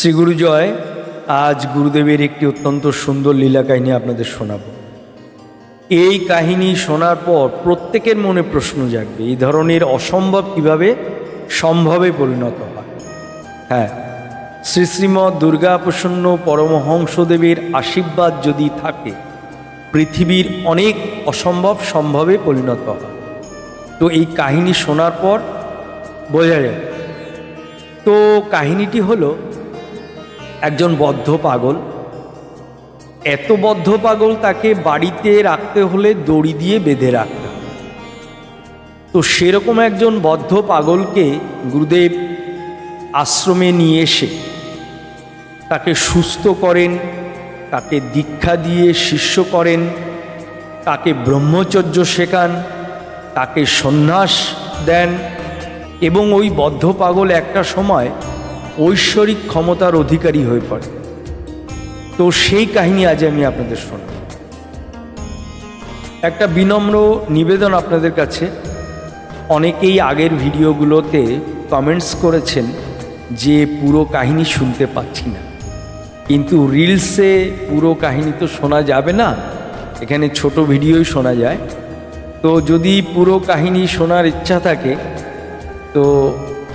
শ্রী গুরুজয় আজ গুরুদেবের একটি অত্যন্ত সুন্দর লীলা কাহিনী আপনাদের শোনাব। এই কাহিনী শোনার পর প্রত্যেকের মনে প্রশ্ন জাগবে, এই ধরনের অসম্ভব কীভাবে সম্ভবে পরিণত হয়? হ্যাঁ শ্রী শ্রীমৎ দুর্গা প্রসন্ন পরমহংসদেবের আশীর্বাদ যদি থাকে, পৃথিবীর অনেক অসম্ভব সম্ভবে পরিণত হয়। তো এই কাহিনী শোনার পর বোঝা যায় তো কাহিনীটি হলো একজন বদ্ধ পাগল। এত বদ্ধ পাগল তাকে বাড়িতে রাখতে হলে দড়ি দিয়ে বেঁধে রাখতে তো সেরকম একজন বদ্ধ পাগলকে গুরুদেব আশ্রমে নিয়ে এসে তাকে সুস্থ করেন, তাকে দীক্ষা দিয়ে শিষ্য করেন, তাকে ব্রহ্মচর্য শেখান, তাকে সন্ন্যাস দেন এবং ওই বদ্ধ পাগল একটা সময় ঐশ্বরিক ক্ষমতার অধিকারী হয়ে পড়ে। তো সেই কাহিনী আজ আমি আপনাদের শোনাব। একটা বিনম্র নিবেদন আপনাদের কাছে। অনেকেই আগের ভিডিওগুলোতে কমেন্টস করেছেন যে পুরো কাহিনী শুনতে পাচ্ছি না। কিন্তু রিলসে পুরো কাহিনী তো শোনা যাবে না, এখানে ছোট ভিডিওই শোনা যায়। তো যদি পুরো কাহিনী শোনার ইচ্ছা থাকে, তো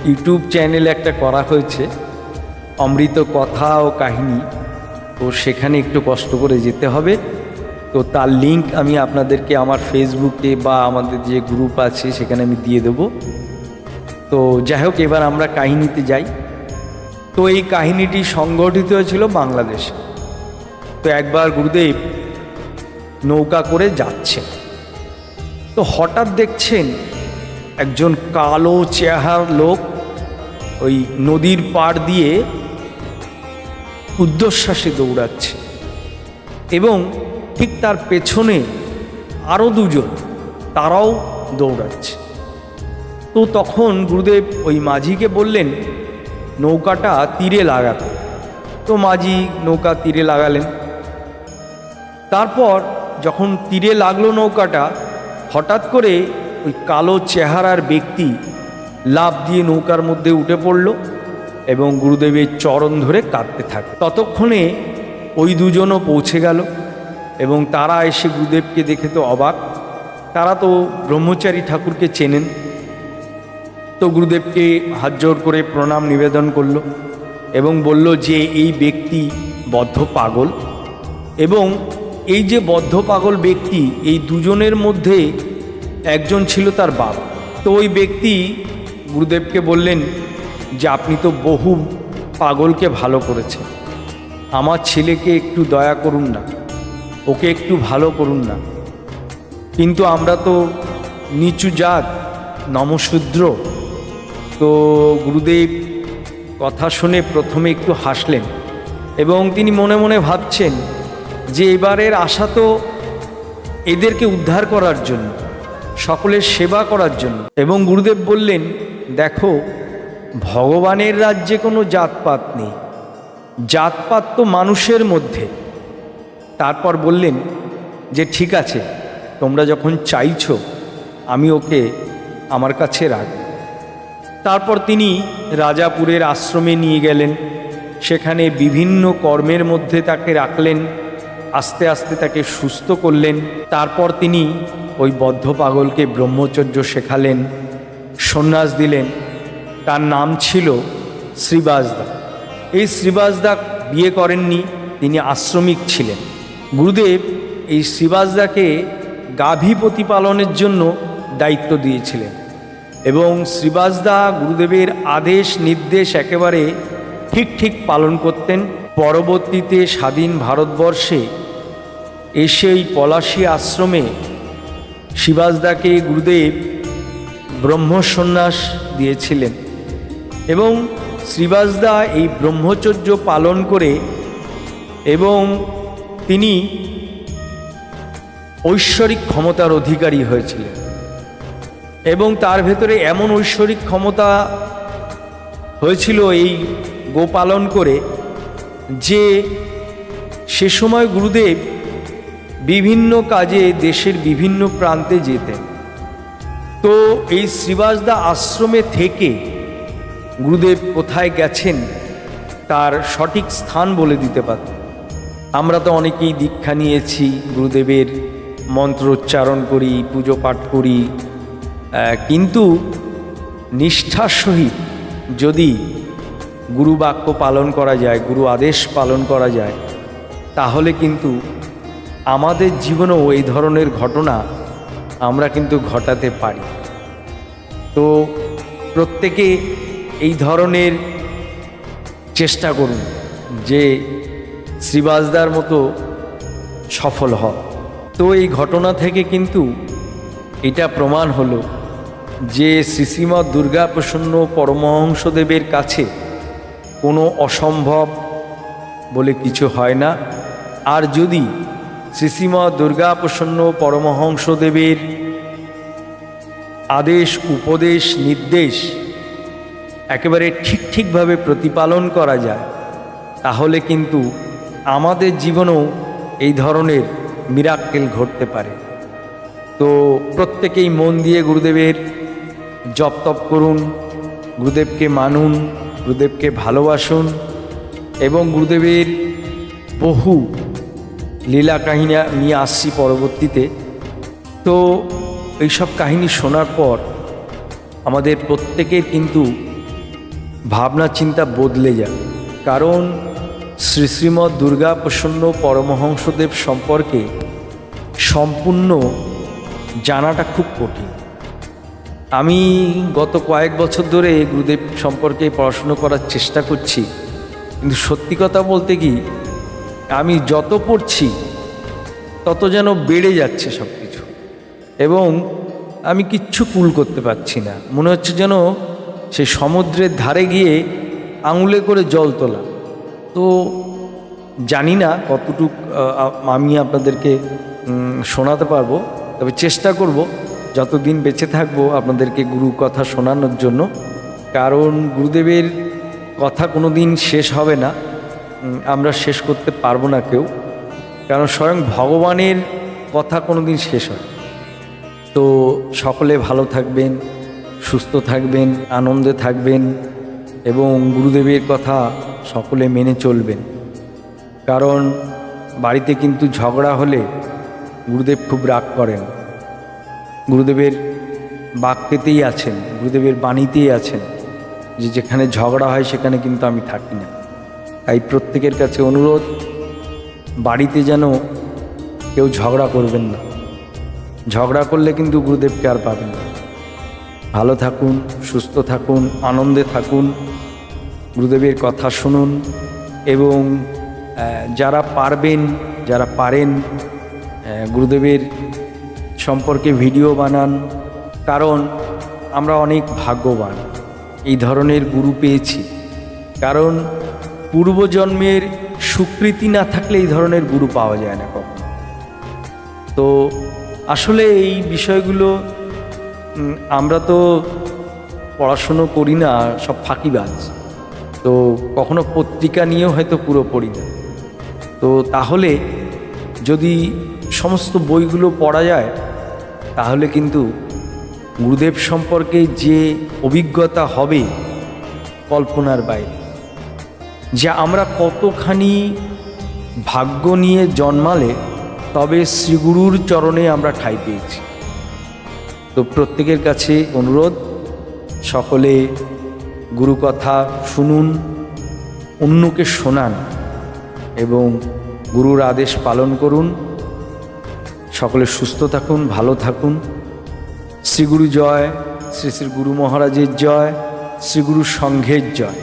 ইউটিউব চ্যানেল একটা করা হয়েছে। অমৃত কথা ও কাহিনী। তো সেখানে একটু কষ্ট করে যেতে হবে। তো তার লিংক আমি আপনাদেরকে আমার ফেসবুকে বা আমাদের যে গ্রুপ আছে, সেখানে আমি দিয়ে দেবো। তো যাই হোক, এবার আমরা কাহিনীতে যাই। তো এই কাহিনীটি সংগঠিত হয়েছিল বাংলাদেশে। তো একবার গুরুদেব নৌকা করে যাচ্ছে। তো হঠাৎ দেখছেন একজন কালো চেহার লোক ওই নদীর পাড় দিয়ে উদ্ধশ্বাসে দৌড়াচ্ছে। এবং ঠিক তার পেছনে আরও দুজন তারাও দৌড়াচ্ছে। তো তখন গুরুদেব ওই মাঝিকে বললেন, নৌকাটা তীরে লাগাতে। তো মাঝি নৌকা তীরে লাগালেন। তারপর যখন তীরে লাগল নৌকাটা, হঠাৎ করে ওই কালো চেহারার ব্যক্তি লাভ দিয়ে নৌকার মধ্যে উঠে পড়ল। এবং গুরুদেবের চরণ ধরে কাঁদতে থাকে। ততক্ষণে ওই দুজনও পৌঁছে গেল এবং তারা এসে গুরুদেবকে দেখে তো অবাক। তারা তো ব্রহ্মচারী ঠাকুরকে চেনেন। তো গুরুদেবকে হাত জোর করে প্রণাম, নিবেদন করল এবং বলল যে এই ব্যক্তি বদ্ধ পাগল এবং এই যে বদ্ধ পাগল ব্যক্তি, এই দুজনের মধ্যে একজন ছিল তার বাবা তো ওই ব্যক্তি গুরুদেবকে বললেন যে আপনি তো বহু পাগলকে ভালো করেছেন। আমার ছেলেকে একটু দয়া করুন না, ওকে একটু ভালো করুন না। কিন্তু আমরা তো নিচু জাত, নমশূদ্র। তো গুরুদেব কথা শুনে প্রথমে একটু হাসলেন এবং তিনি মনে মনে ভাবছেন যে এবারের আশা তো এদেরকে উদ্ধার করার জন্য, সকলের সেবা করার জন্য। এবং গুরুদেব বললেন, দেখো ভগবানের রাজ্যে কোনো জাতপাত নেই। জাতপাত তো মানুষের মধ্যে। তারপর বললেন যে, ঠিক আছে, তোমরা যখন চাইছো, আমি ওকে আমার কাছে রাখব। তারপর তিনি রাজাপুরের আশ্রমে নিয়ে গেলেন। সেখানে বিভিন্ন কর্মের মধ্যে তাকে রাখলেন, আস্তে আস্তে তাকে সুস্থ করলেন। তারপর তিনি ওই বদ্ধ পাগলকে ব্রহ্মচর্য শেখালেন, সন্ন্যাস দিলেন। তার নাম ছিল শ্রীবাসদা এই শ্রীবাসদা বিয়ে করেননি, তিনি আশ্রমিক ছিলেন। গুরুদেব এই শ্রীবাসদাকে গাভী প্রতিপালনের জন্য দায়িত্ব দিয়েছিলেন এবং শ্রীবাসদা গুরুদেবের আদেশ, নির্দেশ একেবারে ঠিক ঠিক পালন করতেন। পরবর্তীতে স্বাধীন ভারতবর্ষে এসে এই পলাশী আশ্রমে শিবাসদাকে গুরুদেব ব্রহ্মসন্ন্যাস দিয়েছিলেন। এবং শ্রীবাসদা এই ব্রহ্মচর্য পালন করে এবং তিনি ঐশ্বরিক ক্ষমতার অধিকারী হয়েছিলেন। এবং তার ভেতরে এমন ঐশ্বরিক ক্ষমতা হয়েছিল এই গোপালন করে যে সে সময় গুরুদেব বিভিন্ন কাজে দেশের বিভিন্ন প্রান্তে যেতেন। তো এই শ্রীবাসদা আশ্রমে থেকে গুরুদেব কোথায় গেছেন তার সঠিক স্থান বলে দিতে পারত। আমরা তো অনেকেই দীক্ষা নিয়েছি, গুরুদেবের মন্ত্র উচ্চারণ করি, পুজো পাঠ করি। কিন্তু নিষ্ঠার সহিত যদি গুরু বাক্য পালন করা যায়, গুরু আদেশ পালন করা যায়, তাহলে কিন্তু আমাদের জীবনেও এই ধরনের ঘটনা আমরা কিন্তু ঘটাতে পারি। তো প্রত্যেকে এই ধরনের চেষ্টা করুন যে শ্রীবাসদার মতো সফল হ তো এই ঘটনা থেকে কিন্তু এটা প্রমাণ হলো যে শ্রীশ্রীমৎ দুর্গা প্রসন্ন পরমহংসদেবের কাছে কোনো অসম্ভব বলে কিছু হয় না। আর যদি শ্রীশ্রীমৎ দুর্গা প্রসন্ন পরমহংসদেবের আদেশ, উপদেশ, নির্দেশ একেবারে ঠিক ঠিকভাবে প্রতিপালন করা যায়, তাহলে কিন্তু আমাদের জীবনেও এই ধরনের মিরাক্কেল ঘটতে পারে। তো প্রত্যেকেই মন দিয়ে গুরুদেবের জপ তপ করুন, গুরুদেবকে মানুন, গুরুদেবকে ভালোবাসুন এবং গুরুদেবের বহু লীলা কাহিনী নিয়ে আসছি পরবর্তীতে। তো এইসব কাহিনী শোনার পর আমাদের প্রত্যেকের কিন্তু ভাবনা চিন্তা বদলে যায়। কারণ শ্রী শ্রীমৎ দুর্গা প্রসন্ন পরমহংসদেব সম্পর্কে সম্পূর্ণ জানাটা খুব কঠিন। আমি গত কয়েক বছর ধরে গুরুদেব সম্পর্কে পড়াশুনো করার চেষ্টা করছি। কিন্তু সত্যি কথা বলতে কি, আমি যত পড়ছি, তত যেন বেড়ে যাচ্ছে সব কিছু এবং আমি কিচ্ছু কুল করতে পারছি না। মনে হচ্ছে যেন সেই সমুদ্রের ধারে গিয়ে আঙুলে করে জল তোলা। তো জানি না কতটুক আমি আপনাদেরকে শোনাতে পারব, তবে চেষ্টা করব, যতদিন বেঁচে থাকব আপনাদেরকে গুরু কথা শোনানোর জন্য। কারণ গুরুদেবের কথা কোনো দিন শেষ হবে না আমরা শেষ করতে পারব না কেউ। কারণ স্বয়ং ভগবানের কথা কোনো দিন শেষ হয় তো সকলে ভালো থাকবেন। সুস্থ থাকবেন, আনন্দে থাকবেন এবং গুরুদেবের কথা সকলে মেনে চলবেন। কারণ বাড়িতে কিন্তু ঝগড়া হলে গুরুদেব খুব রাগ করেন। গুরুদেবের বাক্যেতেই আছেন, গুরুদেবের বাণীতেই আছেন যে যেখানে ঝগড়া হয় সেখানে কিন্তু আমি থাকি না। তাই প্রত্যেকের কাছে অনুরোধ, বাড়িতে যেন কেউ ঝগড়া করবেন না। ঝগড়া করলে কিন্তু গুরুদেবকে আর পাবেন না। ভালো থাকুন, সুস্থ থাকুন, আনন্দে থাকুন, গুরুদেবের কথা শুনুন এবং যারা পারবেন, যারা পারেন গুরুদেবের সম্পর্কে ভিডিও বানান, কারণ আমরা অনেক ভাগ্যবান। এই ধরনের গুরু পেয়েছি। কারণ পূর্বজন্মের স্বীকৃতি না থাকলে এই ধরনের গুরু পাওয়া যায় না কখনো। তো আসলে এই বিষয়গুলো আমরা তো পড়াশুনো করি না, সব ফাঁকিবাজ তো কখনো পত্রিকা নিয়েও হয়তো পুরো পড়ি না। তো তাহলে যদি সমস্ত বইগুলো পড়া যায়, তাহলে কিন্তু গুরুদেব সম্পর্কে যে অভিজ্ঞতা হবে কল্পনার বাইরে, যে আমরা কতখানি ভাগ্য নিয়ে জন্মালে, তবে শ্রীগুরুর চরণে আমরা ঠাঁই পেয়েছি। তো প্রত্যেকের কাছে অনুরোধ, সকলে গুরু কথা শুনুন, অন্যকে শোনান এবং গুরুর আদেশ পালন করুন। সকলে সুস্থ থাকুন, ভালো থাকুন। শ্রীগুরু জয়, শ্রী শ্রী গুরু মহারাজের জয়, শ্রীগুরু সংঘের জয়।